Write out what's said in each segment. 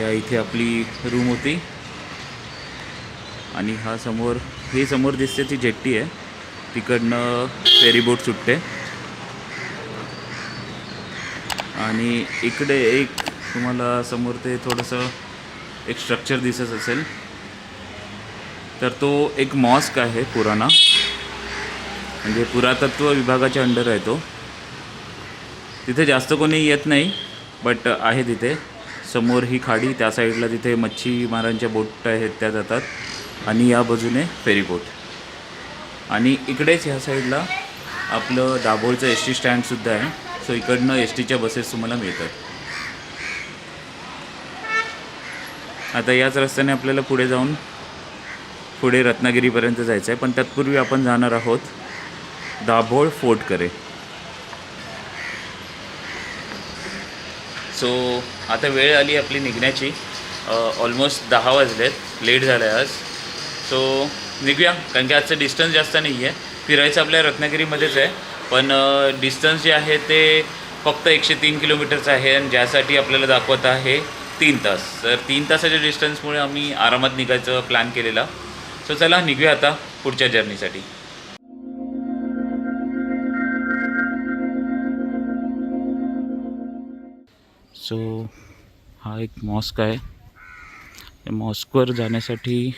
या इथे आपली रूम होती. आणि हा समोर हे समोर दिसते ती जेट्टी आहे. तिकडनं फेरीबोट सुटते. आणि इकडे एक तुम्हाला समोर ते थोडंसं एक स्ट्रक्चर दिसत असेल. तर तो एक मॉस्क आहे पुराणा म्हणजे पुरातत्व विभागाच्या अंडर आहे तो. तिथे जास्त कोणी येत नाही बट आहे तिथे. समोर ही खाडी त्या साईडला तिथे मच्छीमारांच्या बोट आहेत त्या जातात. आणि या बाजूने फेरीबोट आणि इकडेच ह्या साईडला आपलं दाभोळचं एस टी स्टँडसुद्धा आहे. सो इकडनं एस टीच्या बसेस तुम्हाला मिळतात. आता याच रस्त्याने आपल्याला पुढे जाऊन पुढे रत्नागिरीपर्यंत जायचं आहे पण तत्पूर्वी आपण जाणार आहोत दाभोळ फोर्टकडे. सो आता वेळ आली आपली निघण्याची. ऑलमोस्ट दहा वाजलेत. लेट झालं आहे आज. सो निघूया. कारण की आजचं डिस्टन्स जास्त नाही आहे फिरायचं आपल्या रत्नागिरीमध्येच आहे. पण डिस्टन्स जे आहे ते फक्त एकशे तीन किलोमीटरचं आहे आणि ज्यासाठी आपल्याला दाखवत आहे तीन तास. तर तीन तासाच्या डिस्टन्समुळे आम्ही आरामात निघायचं प्लॅन केलेला. सो चला निघूया आता पुढच्या जर्नीसाठी सो हा एक मॉस्क आहे. या मॉस्कवर जाण्यासाठी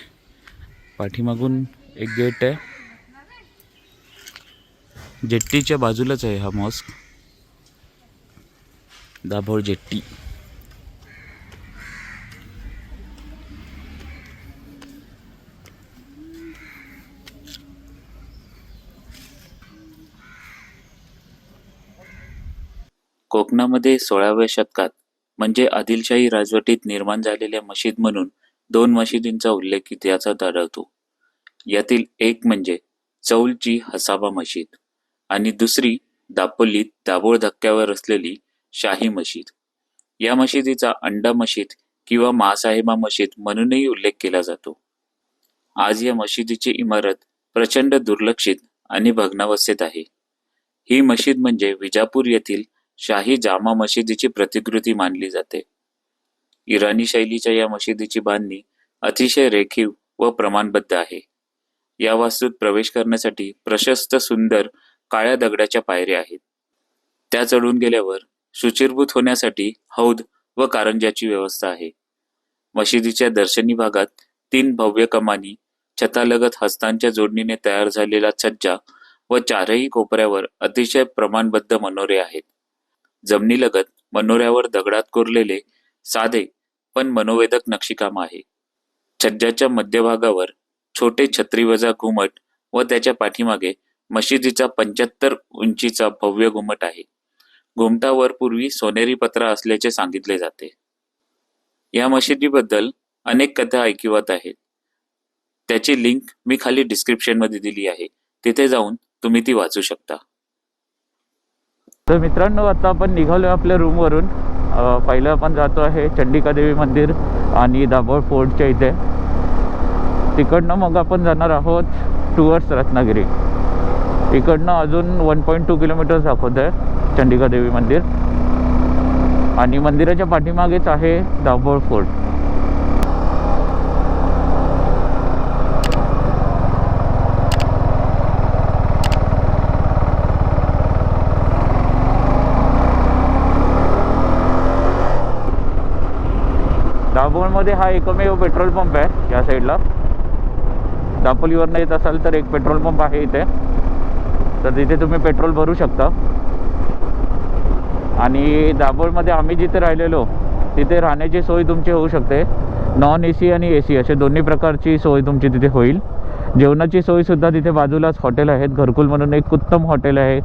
पाठीमागून एक गेट आहे. जेट्टीच्या बाजूलाच आहे हा मॉस्क. दाभोळ जेट्टी. कोकणामध्ये सोळाव्या शतकात म्हणजे आदिलशाही राजवटीत निर्माण झालेल्या मशीद म्हणून दोन मशिदींचा उल्लेख इतिहासात आढळतो. यातील एक म्हणजे चौलची हसाबा मशीद आणि दुसरी दापोलीत दाभोळ धक्क्यावर असलेली शाही मशीद. या मशिदीचा अंडा मशीद किंवा महासाहेबा मशीद म्हणूनही उल्लेख केला जातो. आज या मशिदीची इमारत प्रचंड दुर्लक्षित आणि भग्नावस्थेत आहे. ही मशीद म्हणजे विजापूर येथील शाही जामा मशिदीची प्रतिकृती मानली जाते. इराणी शैलीच्या या मशिदीची बांधणी अतिशय रेखीव व प्रमाणबद्ध आहे. या वास्तूत प्रवेश करण्यासाठी प्रशस्त सुंदर काळ्या दगडाच्या पायऱ्या आहेत. त्या चढून गेल्यावर शुचिरभूत होण्यासाठी हौद व कारंज्याची व्यवस्था आहे. मशिदीच्या दर्शनी भागात तीन भव्य कमानी छतालगत हस्तांच्या जोडणीने तयार झालेला छज्जा व चारही कोपऱ्यावर अतिशय प्रमाणबद्ध मनोरे आहेत. जमिनीलगत मनोऱ्यावर दगडात कोरलेले साधे पण मनोवेदक नक्षीकाम आहे. छज्जाच्या मध्यभागावर छोटे छत्रीवजा घुमट व त्याच्या पाठीमागे मशिदीचा पंच्याहत्तर उंचीचा भव्य घुमट आहे. घुमटावर पूर्वी सोनेरी पत्रा असल्याचे सांगितले जाते. या मशिदीबद्दल अनेक कथा ऐकिवत आहेत. त्याची लिंक मी खाली डिस्क्रिप्शनमध्ये दिली आहे. तिथे जाऊन तुम्ही ती वाचू शकता. तर मित्रांनो आता आपण निघालो आपल्या रूमवरून पहिलं आपण जातो आहे चंडिका देवी मंदिर आणि दाभोळ फोर्टच्या इथे. तिकडनं मग आपण जाणार आहोत टुवर्ड्स रत्नागिरी. इकडनं अजून वन पॉईंट टू किलोमीटर्स दाखवत आहे चंडिका देवी मंदिर. आणि मंदिराच्या पाठीमागेच आहे दाभोळ फोर्ट. दाभोळमध्ये हा एकमेव पेट्रोल पंप आहे या साईडला. दापोलीवरनं येत असाल तर एक पेट्रोल पंप आहे इथे. तर तिथे तुम्ही पेट्रोल भरू शकता. आणि दाभोळमध्ये आम्ही जिथे राहिलेलो तिथे राहण्याची सोय तुमची होऊ शकते. नॉन ए सी आणि ए सी असे दोन्ही प्रकारची सोय तुमची तिथे होईल. जेवणाची सोयसुद्धा तिथे बाजूलाच हॉटेल आहेत. घरकुल म्हणून एक उत्तम हॉटेल आहे.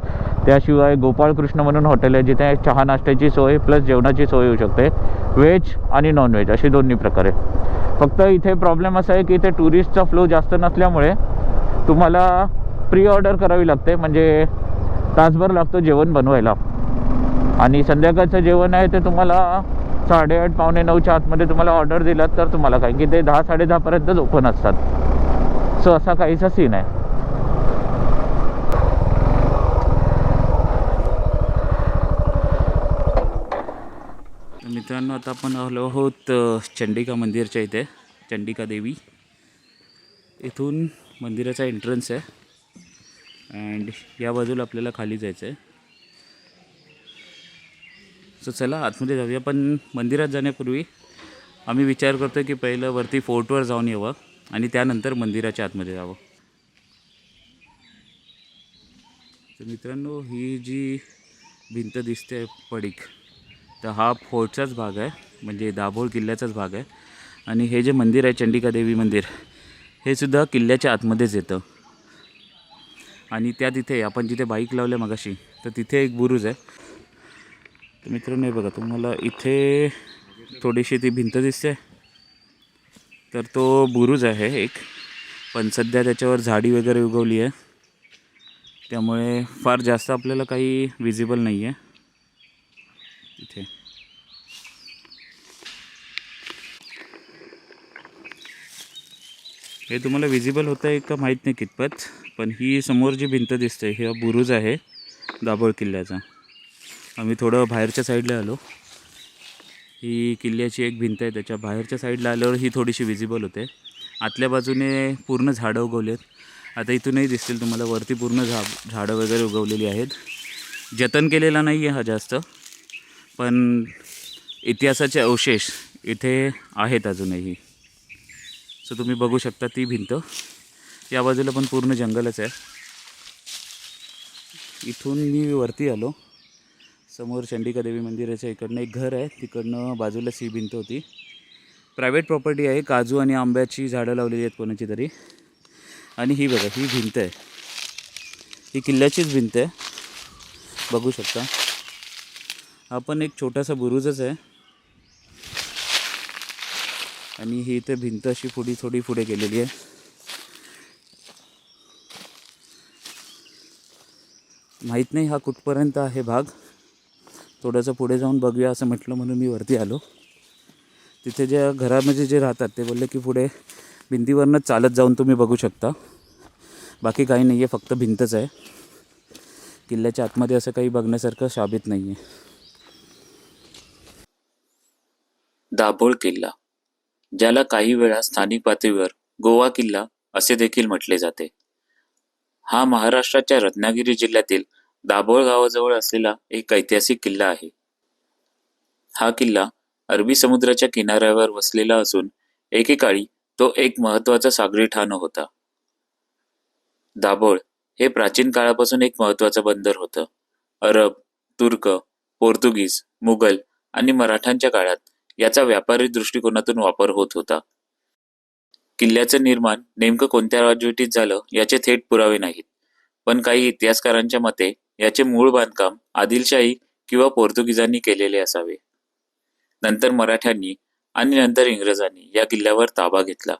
त्याशिवाय गोपाळकृष्ण म्हणून हॉटेल आहे जिथे चहा नाश्त्याची सोय प्लस जेवणाची सोय होऊ शकते. व्हेज आणि नॉनव्हेज असे दोन्ही प्रकारे. फक्त इथे प्रॉब्लेम असा आहे की इथे टुरिस्टचा फ्लो जास्त नसल्यामुळे तुम्हाला प्री ऑर्डर करावी लागते. म्हणजे तासभर लागतो जेवण बनवायला. आणि संध्याकाळचं जेवण आहे ते तुम्हाला साडेआठ पावणे नऊच्या आतमध्ये तुम्हाला ऑर्डर दिलात तर तुम्हाला काय की ते दहा साडेदहापर्यंतच ओपन असतात. सो असा काहीचा सीन आहे. मित्रांनो आता आपण आलो आहोत चंडिका मंदिरच्या इथे चंडिका देवी. इथून मंदिराचा एंट्रन्स आहे. अँड या बाजूला आपल्याला खाली जायचं आहे सो चला आतमध्ये जाऊया. पण मंदिरात जाण्यापूर्वी आम्ही विचार करतो की पहिलं वरती फोर्टवर जाऊन यावं. आणि त्यानंतर मंदिराच्या आतमध्ये जावं. तर मित्रांनो ही जी भिंत दिसते पडीक तर हा फोर्टचाच भाग आहे म्हणजे दाभोळ किल्ल्याचाच भाग आहे. आणि हे जे मंदिर आहे चंडिका देवी मंदिर हे सुद्धा किल्ल्याच्या आतमध्येच येतं. आणि त्या तिथे आपण जिथे बाईक लावल्या मगाशी तर तिथे एक बुरुज आहे. तर मित्रांनो हे बघा तुम्हाला इथे थोडीशी ती भिंत दिसते. तर तो बुरुज आहे एक. पण सध्या त्याच्यावर झाडी वगैरे उगवली आहे. त्यामुळे फार जास्त आपल्याला काही विजिबल नाही आहे इथे. हे तुम्हाला विजिबल होतं आहे का माहीत नाही कितपत पण ही समोर जी भिंत दिसते हे बुरुज आहे दाभोळ किल्ल्याचा. आम्ही थोडं बाहेरच्या साईडला आलो. ही किल्ल्याची एक भिंत आहे त्याच्या बाहेरच्या साईडला आल्यावर ही थोडीशी विजिबल होते. आतल्या बाजूने पूर्ण झाडं उगवली आहेत आता इथूनही दिसतील तुम्हाला वरती पूर्ण झा झाडं वगैरे उगवलेली आहेत. जतन केलेला नाही आहे हा जास्त पण इतिहासाचे अवशेष इथे आहेत अजूनही. सो तुम्ही बघू शकता ती भिंत. या बाजूला पण पूर्ण जंगलच आहे. इथून मी वरती आलो. समोर चंडिका देवी मंदिराच्या इकडनं एक घर आहे. तिकडनं बाजूलाच ही भिंत होती. प्रायव्हेट प्रॉपर्टी आहे. काजू आणि आंब्याची झाडं लावलेली आहेत कोणाची तरी. आणि ही बघा ही भिंत आहे. ही किल्ल्याचीच भिंत आहे. बघू शकता. हा पण एक छोटासा बुरुजच आहे. आणि ही इथे भिंत अशी पुढी थोडी पुढे गेलेली आहे. माहीत नाही हा कुठपर्यंत आहे भाग. थोडंसं पुढे जाऊन बघूया असं म्हटलं म्हणून मी वरती आलो. तिथे ज्या घरामध्ये जे राहतात ते बोलले की पुढे भिंतीवरनं चालत जाऊन तुम्ही बघू शकता. बाकी काही नाही आहे फक्त भिंतच आहे. किल्ल्याच्या आतमध्ये असं काही बघण्यासारखं शाबित नाही आहे दाभोळ किल्ला ज्याला काही वेळा स्थानिक पातळीवर गोवा किल्ला असे देखील म्हटले जाते. हा महाराष्ट्राच्या रत्नागिरी जिल्ह्यातील दाभोळ गावाजवळ असलेला एक ऐतिहासिक किल्ला आहे. हा किल्ला अरबी समुद्राच्या किनाऱ्यावर वसलेला असून एकेकाळी तो एक महत्त्वाचा सागरी ठाण होता. दाभोळ हे प्राचीन काळापासून एक महत्वाचं बंदर होतं. अरब तुर्क पोर्तुगीज मुघल आणि मराठ्यांच्या काळात याचा व्यापारी दृष्टिकोनातून वापर होत होता. किल्ल्याचं निर्माण नेमकं कोणत्या राजवटीत झालं याचे थेट पुरावे नाहीत पण काही इतिहासकारांच्या मते याचे मूळ बांधकाम आदिलशाही किंवा पोर्तुगीजांनी केलेले असावे. नंतर मराठ्यांनी आणि नंतर इंग्रजांनी या किल्ल्यावर ताबा घेतला.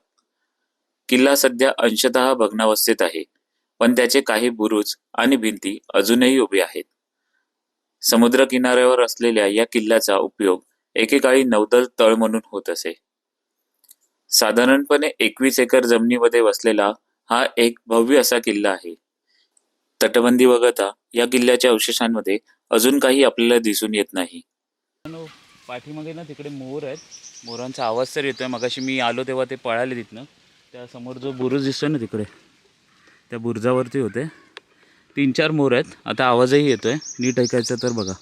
किल्ला सध्या अंशतः भग्नावस्थेत आहे पण त्याचे काही बुरुज आणि भिंती अजूनही उभे आहेत. समुद्र किनाऱ्यावर असलेल्या या किल्ल्याचा उपयोग एकेकाळी नौदल तळ म्हणून होत असे. साधारणपणे एकवीस एकर जमिनीमध्ये वसलेला हा एक भव्य असा किल्ला आहे. तटबंदी वगळता या किल्ल्याच्या अवशेषांमध्ये अजून काही आपल्याला दिसून येत नाही. पाठीमागे ना तिकडे मोर आहेत. मोरांचा आवाज तर येतोय. मगाशी मी आलो तेव्हा ते पळाले तिथनं. त्या समोर जो बुरुज दिसतोय ना तिकडे त्या बुरुजावरती होते. तीन चार मोर आहेत. आता आवाजही येतोय. नीट ऐकायचा तर बघा.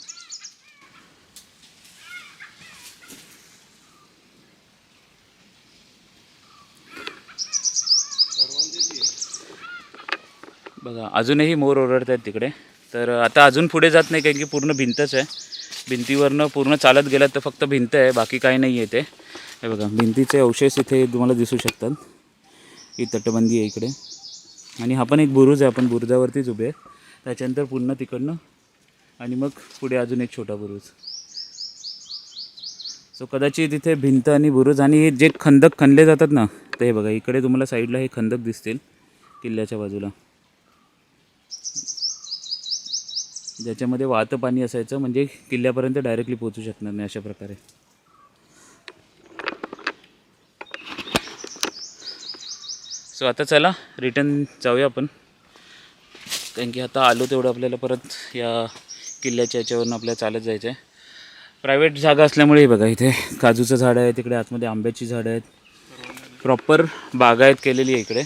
बघा अजूनही मोर ओरडत आहेत तिकडे. तर आता अजून पुढे जात नाही कारण की पूर्ण भिंतच आहे. भिंतीवरनं पूर्ण चालत गेलात तर फक्त भिंत आहे बाकी काही नाही आहे ते. हे बघा भिंतीचे अवशेष इथे तुम्हाला दिसू शकतात. ही तटबंदी आहे इकडे. आणि हा पण एक बुरुज आहे आपण बुरुजावरतीच उभे आहे त्याच्यानंतर पुन्हा तिकडनं आणि मग पुढे अजून एक छोटा बुरुज. सो कदाचित इथे भिंत आणि बुरुज आणि हे जे खंदक खणले जातात ना तर हे बघा इकडे तुम्हाला साईडला हे खंदक दिसतील किल्ल्याच्या बाजूला. ज्याच्यामध्ये वाहतं पाणी असायचं म्हणजे किल्ल्यापर्यंत डायरेक्टली पोहोचू शकणार नाही अशा प्रकारे. सो आता चला रिटर्न जाऊया आपण. कारण की आता आलो तेवढं आपल्याला परत या किल्ल्याच्या याच्यावरून आपल्याला चालत जायचं आहे प्रायव्हेट जागा असल्यामुळे हे बघा इथे काजूचं झाड आहे तिकडे आतमध्ये आंब्याची झाडं आहेत. प्रॉपर बागायत केलेली आहे इकडे.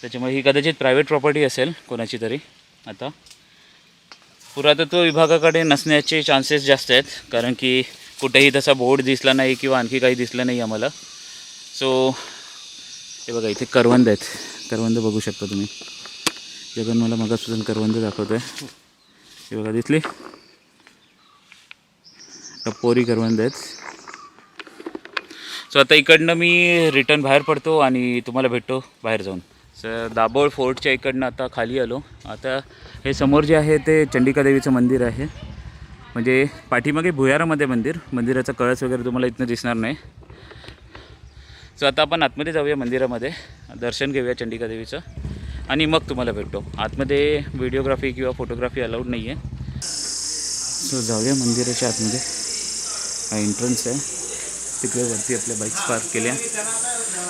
त्याच्यामुळे ही कदाचित प्रायव्हेट प्रॉपर्टी असेल कोणाची तरी आता. पुरातत्व विभागाकडे नसण्याचे चान्सेस जास्त आहेत कारण की कुठेही तसा बोर्ड दिसला नाही किंवा आणखी काही दिसलं नाही आम्हाला. सो हे बघा इथे करवंद आहेत. करवंद बघू शकता तुम्ही. जगन मला मगापासून करवंद दाखवतोय. हे बघा दिसली? टप्पोरी करवंद आहेत. सो आता इकडनं मी रिटर्न बाहेर पडतो आणि तुम्हाला भेटतो बाहेर जाऊन. तर दाभोळ फोर्टच्या इकडनं आता खाली आलो. आता हे समोर जे आहे ते चंडिका देवीचं मंदिर आहे. म्हणजे पाठीमागे भुयारामध्ये मंदिर. मंदिराचा कळस वगैरे तुम्हाला इथनं दिसणार नाही. सो आता आपण आतमध्ये जाऊया मंदिरामध्ये. दर्शन घेऊया चंडिका देवीचं. आणि मग तुम्हाला भेटतो. आतमध्ये व्हिडिओग्राफी किंवा फोटोग्राफी अलाउड नाही आहे सो जाऊया मंदिराच्या आतमध्ये. हा एंट्रन्स आहे. तिकडे वरती आपल्या बाईक्स पार्क केल्या.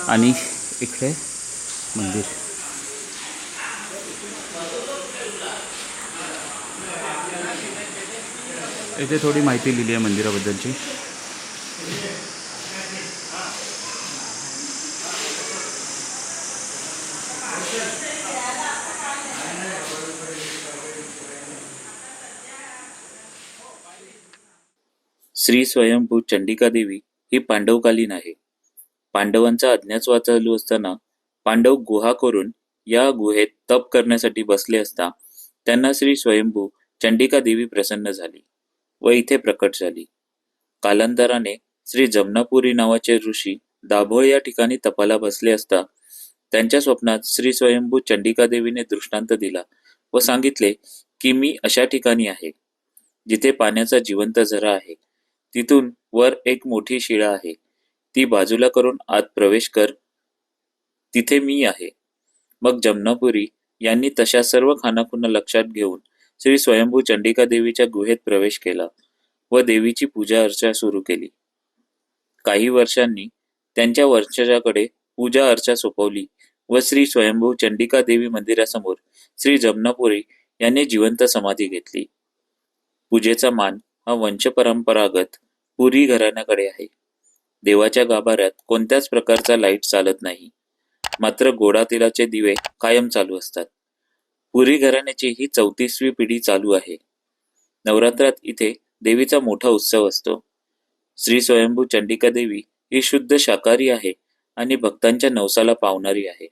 आणि इकडे मंदिर. इथे थोडी माहिती लिहिली आहे मंदिराबद्दलची. श्री स्वयंभू चंडिका देवी ही पांडवकालीन आहे. पांडवांचा अज्ञातवास चालू असताना पांडव गुहा करून या गुहेत तप करण्यासाठी बसले असता त्यांना श्री स्वयंभू चंडिका देवी प्रसन्न झाली व इथे प्रकट झाली. कालांतराने श्री जमनापुरी नावाचे ऋषी दाभोळ या ठिकाणी तपाला बसले असता त्यांच्या स्वप्नात श्री स्वयंभू चंडिका देवीने दृष्टांत दिला व सांगितले की मी अशा ठिकाणी आहे जिथे पाण्याचा जिवंत झरा आहे. तिथून वर एक मोठी शिळा आहे. ती बाजूला करून आत प्रवेश कर. तिथे मी आहे. मग जमनापुरी यांनी तशा सर्व खानाखुणा लक्षात घेऊन श्री स्वयंभू चंडिका देवीच्या गुहेत प्रवेश केला व देवीची पूजा अर्चा सुरू केली. काही वर्षांनी त्यांच्या वर्षाकडे पूजा अर्चा सोपवली व श्री स्वयंभू चंडिका देवी मंदिरासमोर श्री जमनापुरी यांनी जिवंत समाधी घेतली. पूजेचा मान हा वंशपरंपरागत पुरी घराण्याकडे आहे. देवाच्या गाभाऱ्यात कोणत्याच प्रकारचा लाइट चालत नाही. मात्र गोडा तेलाचे दिवे कायम चालू असतात. पुरी घराण्याची ही चौतीसवी पिढी चालू आहे. नवरात्रात इथे देवीचा मोठा उत्सव असतो. श्री स्वयंभू चंडिका देवी ही शुद्ध शाकाहारी आहे आणि भक्तांच्या नवसाला पावणारी आहे.